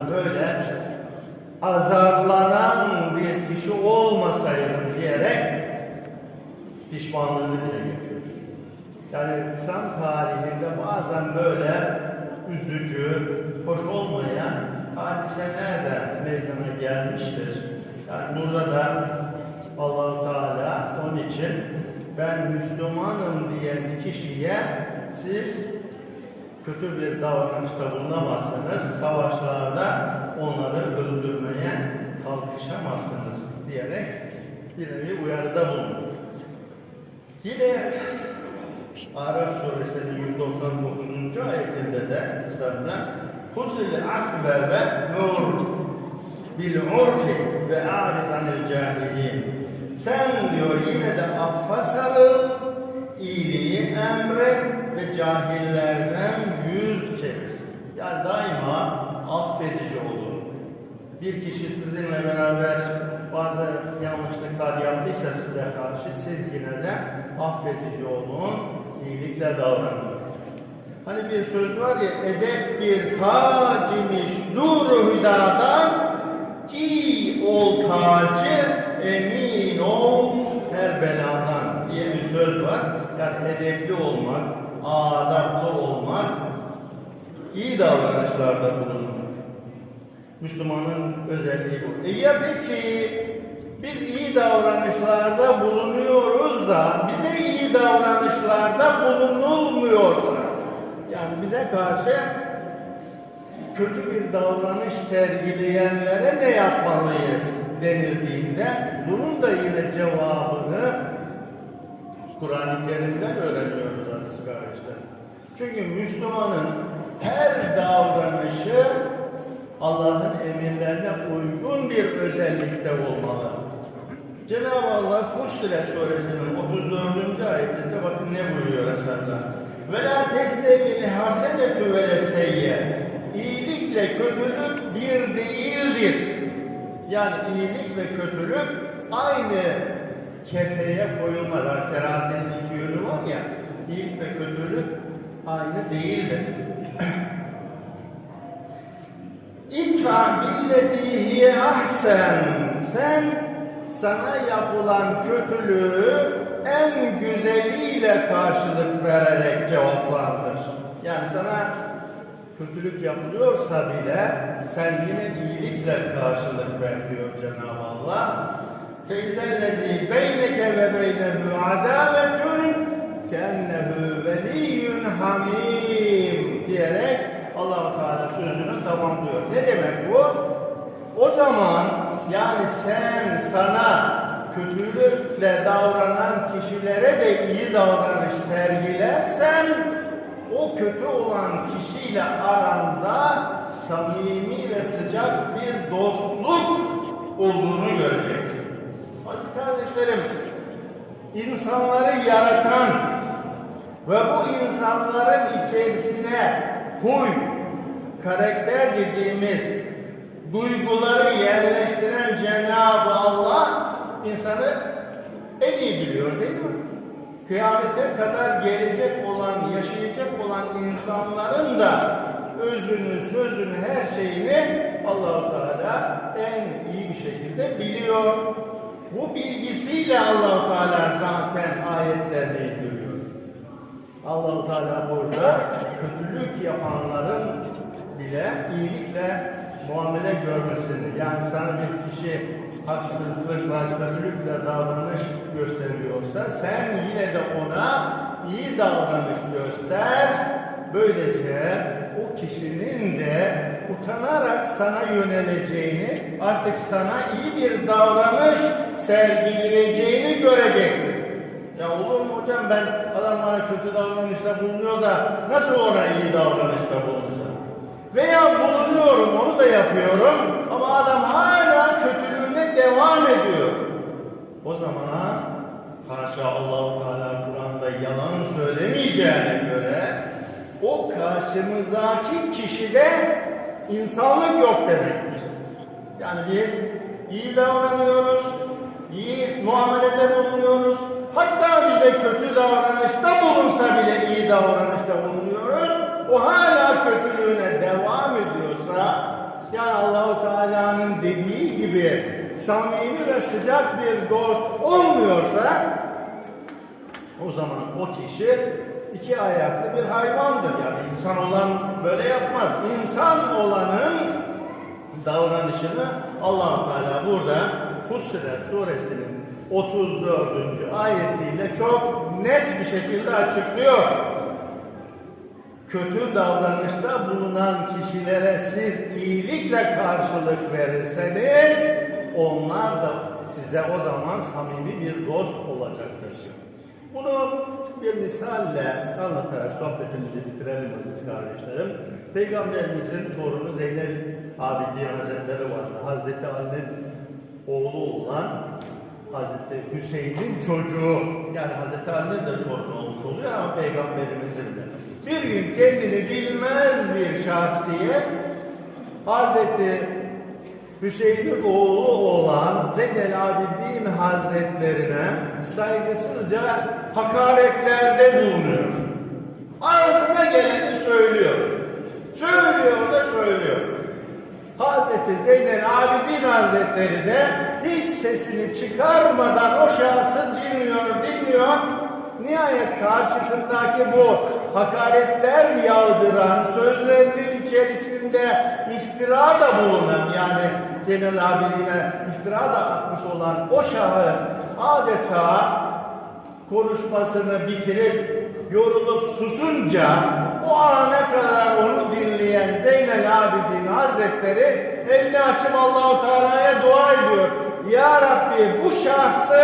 böyle azarlanan bir kişi olmasaydım diyerek pişmanlığını dile getiriyor. Yani İslam tarihinde bazen böyle üzücü, hoş olmayan hadiseler de meydana gelmiştir. Yani burada da Allahu Teala onun için ben Müslümanım diyen kişiye siz kötü bir davranışta bulunamazsınız, savaşlarda onları öldürmeye kalkışamazsınız diyerek bir nevi uyarıda bulunur. Yine Arap suresinin 199. ayetinde de estağfurullah Huzil afve ve nur bil urfi ve ariz anil cahilin sen diyor yine de affa sarıl iyiliği emret ve cahillerden yüz çevir. Yani daima affedici olun. Bir kişi sizinle beraber bazı yanlışlıklar yaptıysa size karşı siz yine de affedici olun, iyilikle davranın. Hani bir söz var ya, edep bir tac imiş nur hüdadan ki ol tacı emin ol her beladan diye bir söz var. Yani edepli olmak, adaplı olmak, iyi davranışlarda bulunmak. Müslümanın özelliği bu. E ya peki biz iyi davranışlarda bulunuyoruz da bize iyi davranışlarda bulunulmuyorsa yani bize karşı kötü bir davranış sergileyenlere ne yapmalıyız denildiğinde bunun da yine cevabını Kur'an-ı Kerim'den öğreniyoruz aziz kardeşler. Çünkü Müslümanın her davranışı Allah'ın emirlerine uygun bir özellikte olmalı. Cenab-ı Allah Fussilet suresinin 34. ayetinde bakın ne buyuruyor Resulullah. Ve la testevil hasenetü ve leseyye. İyilikle kötülük bir değildir. Yani iyilik ve kötülük aynı kefeye koyulmaz. Yani terazinin iki yönü var ya, iyilik ve kötülük aynı değildir. İtfa billeti hiye ahsen. Sen sana yapılan kötülüğü en güzeliyle karşılık vererek cevaplandır. Yani sana kötülük yapılıyorsa bile sen yine iyilikle karşılık ver diyor Cenab-ı Allah. Feyzellezi beyneke ve beynehu adavetun kennehu veliyyun hamim diyerek allah Teala sözünü tamamlıyor. Ne demek bu? O zaman yani sen sana kötülükle davranan kişilere de iyi davranış sergilersen o kötü olan kişiyle aranda samimi ve sıcak bir dostluk olduğunu göreceksin. Aziz kardeşlerim, insanları yaratan ve bu insanların içerisine huy, karakter dediğimiz duyguları yerleştiren Cenab-ı Allah insanı en iyi biliyor değil mi? Kıyamete kadar gelecek olan, yaşayacak olan insanların da özünü, sözünü, her şeyini Allahu Teala en iyi bir şekilde biliyor. Bu bilgisiyle Allahu Teala zaten ayetlerini indiriyor. Allahu Teala burada kötülük yapanların bile iyilikle muamele görmesini, yani sana bir kişi haksızlıkla, kötülükle davranış gösteriyorsa sen yine de ona iyi davranış göster. Böylece o kişinin de utanarak sana yöneleceğini, artık sana iyi bir davranış sergileyeceğini göreceksin. Ya olur mu hocam ben adam bana kötü davranışta bulunuyor da nasıl ona iyi davranışta bulunacağım? Veya bulunuyorum onu da yapıyorum ama adam hala kötülüğüne devam ediyor. O zaman haşa Allahu Teala Kur'an'da yalan söylemeyeceğine göre o karşımızdaki kişide insanlık yok demektir. Yani biz iyi davranıyoruz, iyi muamelede bulunuyoruz. Hatta bize kötü davranışta bulunsa bile iyi davranışta bulunuyoruz. O hala kötülüğüne devam ediyorsa yani Allahu Teala'nın dediği gibi samimi ve sıcak bir dost olmuyorsa o zaman o kişi iki ayaklı bir hayvandır. Yani insan olan böyle yapmaz. İnsan olanın davranışını allah Teala burada Fussilet suresinin 34. ayetiyle çok net bir şekilde açıklıyor. Kötü davranışta bulunan kişilere siz iyilikle karşılık verirseniz onlar da size o zaman samimi bir dost olacaktır. Bunu bir misalle anlatarak sohbetimizi bitirelim aziz kardeşlerim. Peygamberimizin torunu Zeynel Abidin Hazretleri vardı. Hazreti Ali'nin oğlu olan Hazreti Hüseyin'in çocuğu. Yani Hazreti Ali'nin de torunu olmuş oluyor ama Peygamberimizin de. Bir gün kendini bilmez bir şahsiyet Hazreti Hüseyin'in oğlu olan Zeynel Abidin Hazretlerine saygısızca hakaretlerde bulunuyor. Ağzına geleni söylüyor. Söylüyor da söylüyor. Hazreti Zeynel Abidin Hazretleri de sesini çıkarmadan o şahsı dinliyor, dinliyor. Nihayet karşısındaki bu hakaretler yağdıran sözlerinin içerisinde iftira da bulunan yani Zeynel Abidin'e iftira da atmış olan o şahıs adeta konuşmasını bitirip yorulup susunca o ana kadar onu dinleyen Zeynel Abidin Hazretleri elini açıp Allahu Teala'ya dua ediyor. Ya Rabbi bu şahsı